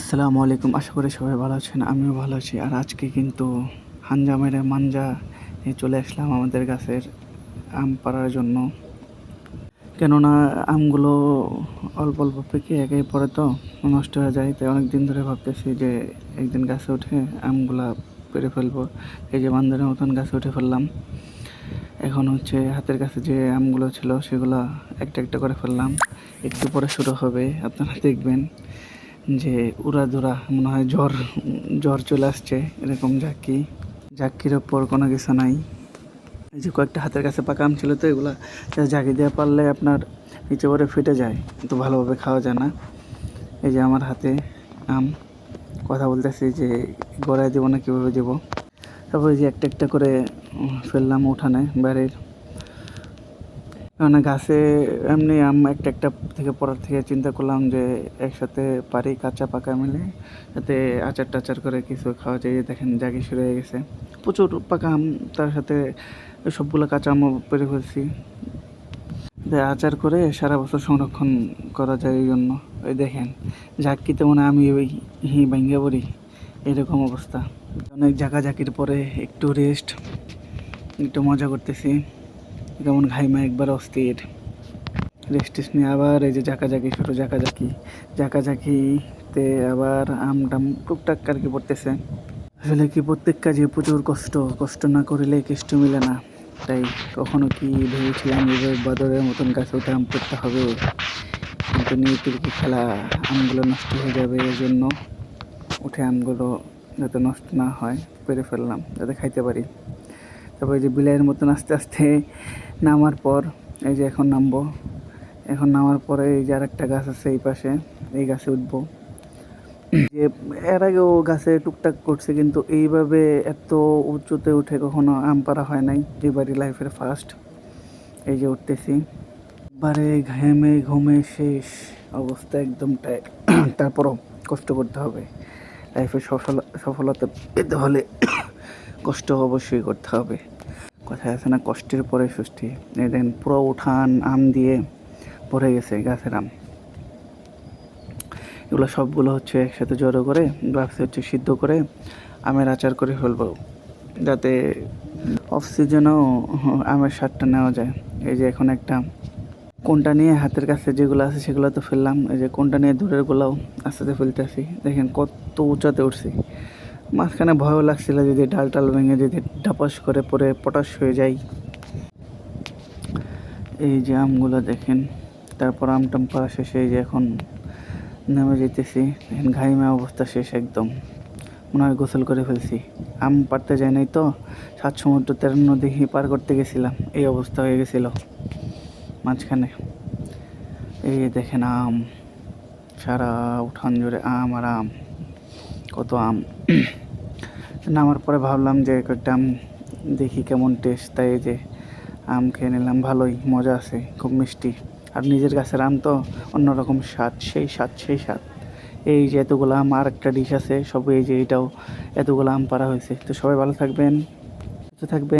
আসসালামু আলাইকুম। আশা করি সবাই ভালো আছেন, আমিও ভালো আছি। আর আজকে কিন্তু হাঞ্জামের মাঞ্জা নিয়ে চলে আসলাম আমাদের গাছের আম পাড়ার জন্য। কেননা আমগুলো অল্প অল্প পেকে একেই পরে তো, নষ্ট হয়ে যায়। তাই অনেক দিন ধরে ভাবতেছি যে একদিন গাছে উঠে আমগুলা পেরে ফেলব। এই যে বান্ধবের মতন গাছে উঠে ফেললাম। এখন হচ্ছে হাতের কাছে যে আমগুলো ছিল, সেগুলো একটা একটা করে ফেললাম। একটু পরে শুরু হবে, আপনারা দেখবেন। যে উড়াধুরা, মনে হয় জ্বর জ্বর চলে আসছে, এরকম ঝাঁকি। ঝাঁকির ওপর কোনো কিছু নাই। এই যে কয়েকটা হাতের কাছে পাকা আম ছিল তো এগুলো ঝাঁকি দেওয়া পারলে আপনার নিচে পরে ফেটে যায় তো ভালোভাবে খাওয়া যায় না। এই যে আমার হাতে আম, কথা বলতেছি যে গড়ায় দেবো না, কীভাবে দেবো? তারপরে যে একটা একটা করে ফেললাম উঠানে, বাড়ির। কারণ গাছে এমনি আম একটা একটা থেকে পড়ার থেকে চিন্তা করলাম যে একসাথে পারি কাঁচা পাকা মিলে যাতে আচার টাচার করে কিছু খাওয়া যায়। দেখেন জাগি শুরু হয়ে গেছে। প্রচুর পাকা আম তার সাথে সবগুলো কাঁচা আমও পেরে ফেলছি আচার করে সারা বছর সংরক্ষণ করা যায় এই জন্য। ওই দেখেন ঝাঁকিতে মনে আমি ওই হি ভাঙ্গে পড়ি। এরকম অবস্থা। অনেক ঝাঁকাঝাঁকির পরে একটু রেস্ট একটু মজা করতেছি। যেমন ঘাইমা একবার অস্থির। রেস্ট নিয়ে আবার এই যে ঝাঁকাঝাঁকি শুরু ঝাঁকাঝাঁকি। ঝাঁকাঝাঁকিতে আবার আম টাম টুকটাক আর কি পড়তেছে। আসলে কি প্রত্যেক কাজে প্রচুর কষ্ট কষ্ট না করলে কেষ্ট মিলে না। তাই কখনো কি ভেবেছিলাম বাদরের মতন গাছে উঠে আম পড়তে হবে? কিন্তু নিয়ে কি খেলা, আমগুলো নষ্ট হয়ে যাবে এই জন্য উঠে আমগুলো যাতে নষ্ট না হয়, পেরে ফেললাম, যাতে খাইতে পারি। তারপরে যে বিলাইয়ের মতন আস্তে আস্তে নামার পর, এই যে এখন নামবো। এখন নামার পরে এই যে আরেকটা গাছ আছে এই পাশে, এই গাছে উঠবো। যে এর আগেও গাছে টুকটাক করছে, কিন্তু এইভাবে এত উঁচুতে উঠে কখনো আম পাড়া হয় নাই এবারই লাইফের ফার্স্ট। এই যে উঠতেছি। বারে ঘেমে ঘুমে শেষ, অবস্থা একদম টায়ার্ড তারপরও কষ্ট করতে হবে। লাইফে সফল, সফলতা পেতে হলে কষ্ট অবশ্যই করতে হবে। কথায় আছে না, কষ্টের পরে ষষ্ঠী এই দেখেন, পুরো উঠান, আম দিয়ে ভরে গেছে গাছের আম। এগুলো সবগুলো হচ্ছে একসাথে জড়ো করে ভাবছি হচ্ছে সিদ্ধ করে আমের আচার করে ফেলব, যাতে অফ সিজনেও আমের স্বাদটা নেওয়া যায়। এই যে এখন একটা, কোনটা নিয়ে হাতের কাছে যেগুলো আছে সেগুলো তো ফেললাম, এই যে কোনটা নিয়ে দূরের গুলাও আস্তে আস্তে ফেলতেছি। দেখেন কত উঁচাতে উঠছি। মাঝখানে ভয়ও লাগছিল যদি ডাল টাল ভেঙে যদি ডাপাস করে পরে পটাশ হয়ে যায়। এই যে আমগুলো দেখেন, তারপর আম টাম পাড়া শেষে, এই যে এখন নেমে যেতেছি ঘাইমা অবস্থা শেষ একদম। মনে হয় গোসল করে ফেলছি। আম পারতে যাই নাই তো, সাত সমুদ্র তেরো নদী পার করতে গেছিলাম। এই অবস্থা হয়ে গেছিল মাঝখানে। এই দেখেন আম, সারা উঠান জুড়ে আম আর আম। কত আম। নামার পরে ভাবলাম যে কয়েকটা আম দেখি কেমন টেস্ট তাই যে আম খেয়ে নিলাম, ভালোই, মজা আছে, খুব মিষ্টি। আর নিজের গাছের আম তো অন্যরকম স্বাদ, সেই স্বাদ সেই স্বাদ। এই যে এতগুলো আম আর একটা ডিশ আছে সব এই যে এটাও এতগুলো আম পারা হয়েছে। তো সবাই ভালো থাকবেন থাকবেন।